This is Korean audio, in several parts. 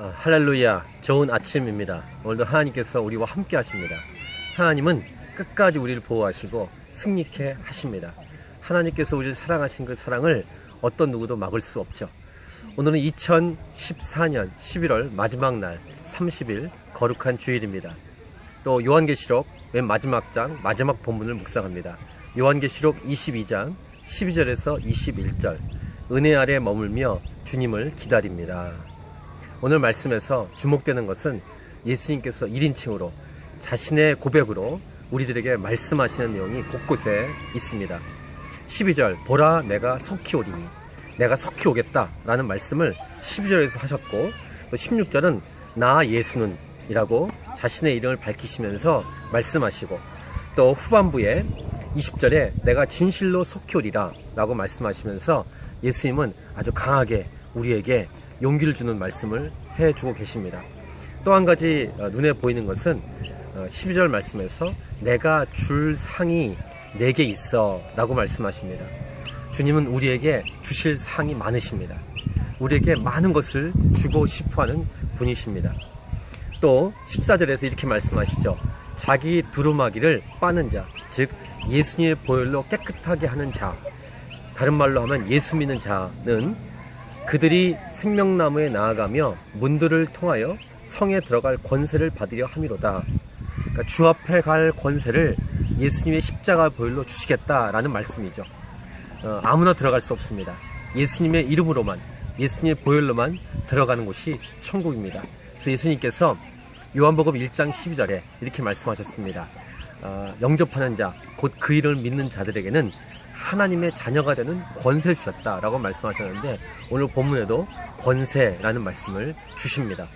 아, 할렐루야. 좋은 아침입니다. 오늘도 하나님께서 우리와 함께 하십니다. 하나님은 끝까지 우리를 보호하시고 승리케 하십니다. 하나님께서 우리를 사랑하신 그 사랑을 어떤 누구도 막을 수 없죠. 오늘은 2014년 11월 마지막 날 30일 거룩한 주일입니다. 또 요한계시록 맨 마지막 장 마지막 본문을 묵상합니다. 요한계시록 22장 12절에서 21절. 은혜 아래 머물며 주님을 기다립니다 오늘 말씀에서 주목되는 것은 예수님께서 1인칭으로 자신의 고백으로 우리들에게 말씀하시는 내용이 곳곳에 있습니다. 12절, 보라 내가 속히 오리니 내가 속히 오겠다 라는 말씀을 12절에서 하셨고 또 16절은 나 예수는 이라고 자신의 이름을 밝히시면서 말씀하시고 또 후반부에 20절에 내가 진실로 속히 오리라 라고 말씀하시면서 예수님은 아주 강하게 우리에게 용기를 주는 말씀을 해주고 계십니다. 또 한 가지 어, 눈에 보이는 것은 12절 말씀에서 내가 줄 상이 내게 있어 라고 말씀하십니다. 주님은 우리에게 주실 상이 많으십니다. 우리에게 많은 것을 주고 싶어 하는 분이십니다. 또 14절에서 이렇게 말씀하시죠. 자기 두루마기를 빠는 자, 즉 예수님의 보혈로 깨끗하게 하는 자, 다른 말로 하면 예수 믿는 자는 그들이 생명나무에 나아가며 문들을 통하여 성에 들어갈 권세를 받으려 함이로다. 그러니까 주 앞에 갈 권세를 예수님의 십자가 보혈로 주시겠다라는 말씀이죠. 어, 아무나 들어갈 수 없습니다. 예수님의 이름으로만, 예수님의 보혈로만 들어가는 곳이 천국입니다. 그래서 예수님께서 요한복음 1장 12절에 이렇게 말씀하셨습니다. 어, 영접하는 자, 곧그 이름을 믿는 자들에게는 하나님의 자녀가 되는 권세를 주셨다라고 말씀하셨는데 오늘 본문에도 권세라는 말씀을 주십니다.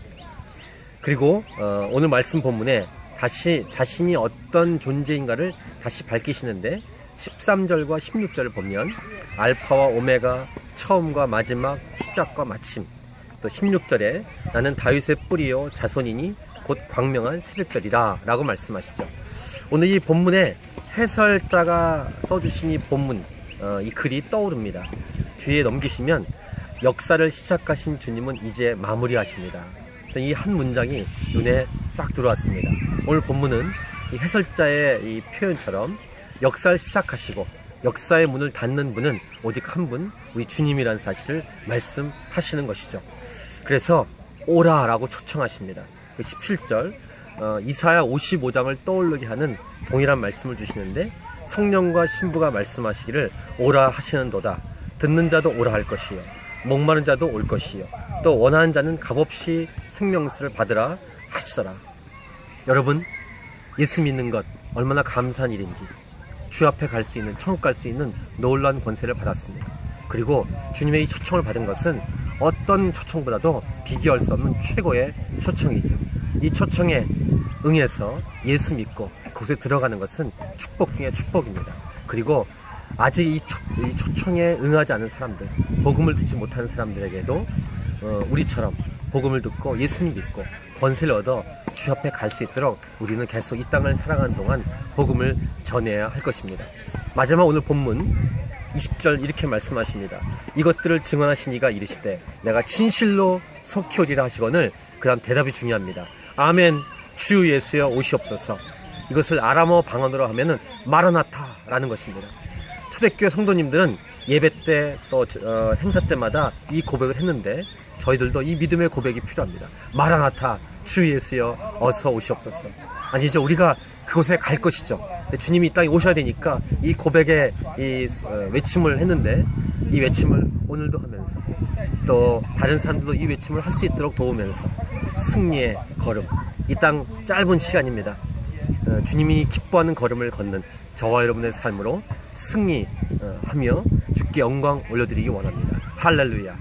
그리고 어, 오늘 말씀 본문에 다시 자신이 어떤 존재인가를 다시 밝히시는데 13절과 16절을 보면 알파와 오메가 처음과 마지막 시작과 마침 또 16절에 나는 다윗의 뿌리요 자손이니 곧 광명한 새벽별이다 라고 말씀하시죠. 오늘 이 본문에 해설자가 써주신 이 본문, 어, 이 글이 떠오릅니다. 뒤에 넘기시면 역사를 시작하신 주님은 이제 마무리하십니다. 이 한 문장이 눈에 싹 들어왔습니다. 오늘 본문은 이 해설자의 이 표현처럼 역사를 시작하시고 역사의 문을 닫는 분은 오직 한 분, 우리 주님이라는 사실을 말씀하시는 것이죠. 그래서 오라라고 초청하십니다. 17절 어, 이사야 55장을 떠올르게 하는 동일한 말씀을 주시는데 성령과 신부가 말씀하시기를 오라 하시는도다. 듣는 자도 오라 할 것이요. 목마른 자도 올 것이요. 또 원하는 자는 값없이 생명수를 받으라 하시더라. 여러분, 예수 믿는 것 얼마나 감사한 일인지 주 앞에 갈 수 있는 천국 갈 수 있는 놀라운 권세를 받았습니다. 그리고 주님의 이 초청을 받은 것은 어떤 초청보다도 비교할 수 없는 최고의 초청이죠. 이 초청에 응해서 예수 믿고 그곳에 들어가는 것은 축복 중의 축복입니다. 그리고 아직 이, 초, 이 초청에 응하지 않은 사람들, 복음을 듣지 못하는 사람들에게도 어, 우리처럼 복음을 듣고 예수님 믿고 권세를 얻어 주 앞에 갈 수 있도록 우리는 계속 이 땅을 살아가는 동안 복음을 전해야 할 것입니다. 마지막 오늘 본문 20절 이렇게 말씀하십니다. 이것들을 증언하신 이가 이르시되 내가 진실로 속히 오리라 하시거늘 그 다음 대답이 중요합니다. 아멘 주 예수여 오시옵소서 이것을 아람어 방언으로 하면은 마라나타라는 것입니다. 초대교회 성도님들은 예배 때또 어, 행사 때마다 이 고백을 했는데 저희들도 이 믿음의 고백이 필요합니다. 마라나타 주 예수여 어서 오시옵소서. 아니죠 우리가 그곳에 갈 것이죠. 주님이 이 땅에 오셔야 되니까 이 고백의 이 어, 외침을 했는데 이 외침을 오늘도 하면서 또 다른 사람들도 이 외침을 할 수 있도록 도우면서 승리의 걸음 이 땅 짧은 시간입니다. 어, 주님이 기뻐하는 걸음을 걷는 저와 여러분의 삶으로 승리하며 주께 영광 올려드리기 원합니다. 할렐루야.